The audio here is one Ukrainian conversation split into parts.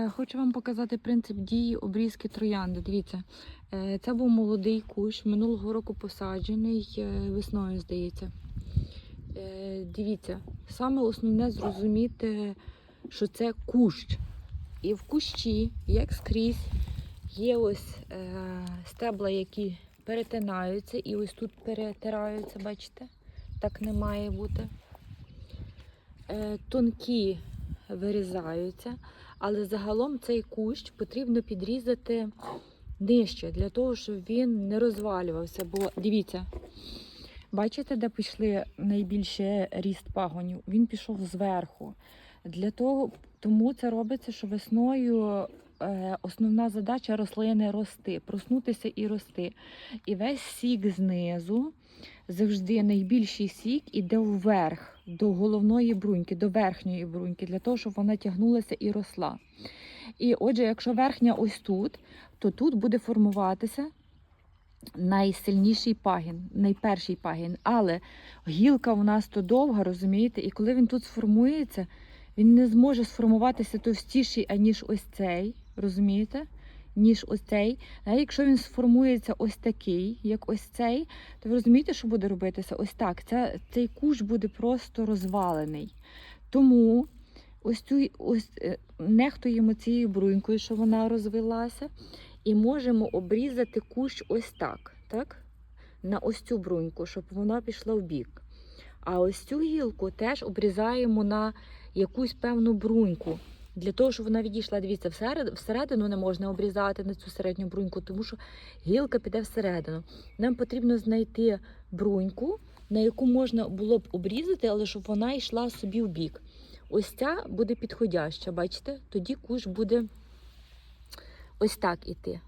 Е, Хочу вам показати принцип дії обрізки троянди. Дивіться, е, це був молодий кущ, минулого року посаджений е, весною, здається. Дивіться, саме основне зрозуміти, що це кущ. І в кущі, як скрізь, є ось стебла, які перетинаються, і ось тут перетираються, бачите? Так не має бути. Тонкі вирізаються. Але загалом цей кущ потрібно підрізати нижче, для того, щоб він не розвалювався. Бо дивіться, бачите, де пішли найбільше ріст пагонів? Він пішов зверху. Для того, тому це робиться, що весною основна задача рослини рости, проснутися і рости. І весь сік знизу, завжди найбільший сік іде вверх до головної бруньки, до верхньої бруньки, для того, щоб вона тягнулася і росла. І отже, якщо верхня ось тут, то тут буде формуватися найсильніший пагін, найперший пагін. Але гілка у нас то довга, розумієте, і коли він тут сформується, він не зможе сформуватися товстіший, аніж ось цей, розумієте? Ніж ось цей. А якщо він сформується ось такий, як ось цей, то ви розумієте, що буде робитися? Ось так. Це, цей кущ буде просто розвалений. Тому ось цю ось е, нехтуємо цією брунькою, що вона розвилася, і можемо обрізати кущ ось так, так? На ось цю бруньку, щоб вона пішла в бік. А ось цю гілку теж обрізаємо на якусь певну бруньку. Для того, щоб вона відійшла, дивіться, всередину не можна обрізати на цю середню бруньку, тому що гілка піде всередину. Нам потрібно знайти бруньку, на яку можна було б обрізати, але щоб вона йшла собі в бік. Ось ця буде підходяща, бачите? Тоді кущ буде ось так іти.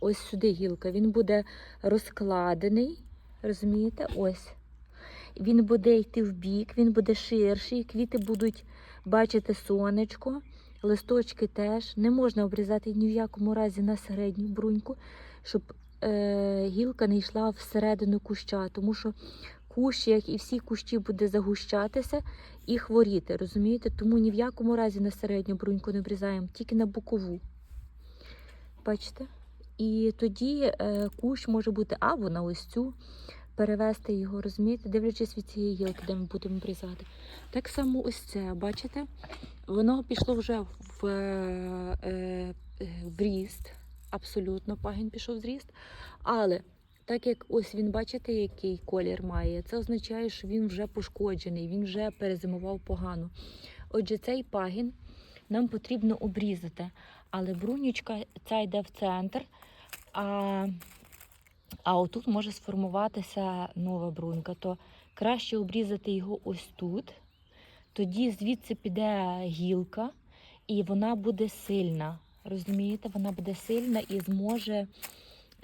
Ось сюди гілка. Він буде розкладений, розумієте? Ось. Він буде йти в бік, він буде ширший, квіти будуть бачити сонечко, листочки теж. Не можна обрізати ні в якому разі на середню бруньку, щоб е, гілка не йшла всередину куща, тому що кущ, як і всі кущі, буде загущатися і хворіти. Розумієте? Тому ні в якому разі на середню бруньку не обрізаємо, тільки на бокову. Бачите? І тоді е, кущ може бути або на ось цю, перевести його, розумієте, дивлячись від цієї гілки, де ми будемо обрізати. Так само ось це, бачите? Воно пішло вже в, е, е, в ріст, абсолютно пагін пішов в зріст. Але так як ось він, бачите, який колір має, це означає, що він вже пошкоджений, він вже перезимував погано. Отже, цей пагін нам потрібно обрізати. Але брунючка ця йде в центр, а, а отут може сформуватися нова брунька. То краще обрізати його ось тут. Тоді звідси піде гілка, і вона буде сильна. Розумієте, вона буде сильна і зможе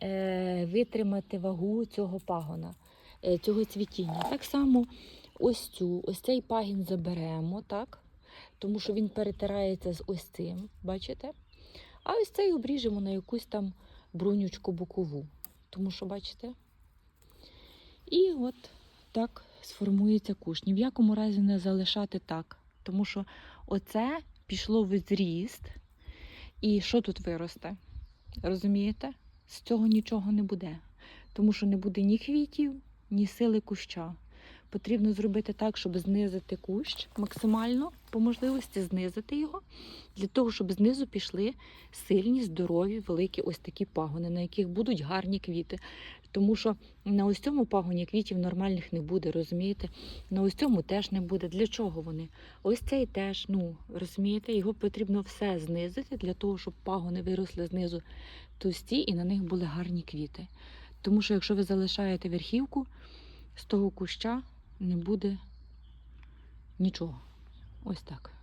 е, витримати вагу цього пагона, е, цього цвітіння. Так само ось цю, ось цей пагін заберемо, так? Тому що він перетирається з ось цим, бачите? А ось цей обріжемо на якусь там брунючку бокову. Тому що, бачите? І от так сформується куш. Ні в якому разі не залишати так. Тому що оце пішло в зріст. І що тут виросте? Розумієте? З цього нічого не буде. Тому що не буде ні квітів, ні сили куща. Потрібно зробити так, щоб знизити кущ максимально, по можливості знизити його, для того, щоб знизу пішли сильні, здорові, великі ось такі пагони, на яких будуть гарні квіти. Тому що на ось цьому пагоні квітів нормальних не буде, розумієте? На ось цьому теж не буде. Для чого вони? Ось цей теж, ну розумієте, його потрібно все знизити для того, щоб пагони виросли знизу товсті і на них були гарні квіти. Тому що якщо ви залишаєте верхівку, з того куща не буде нічого. Ось так.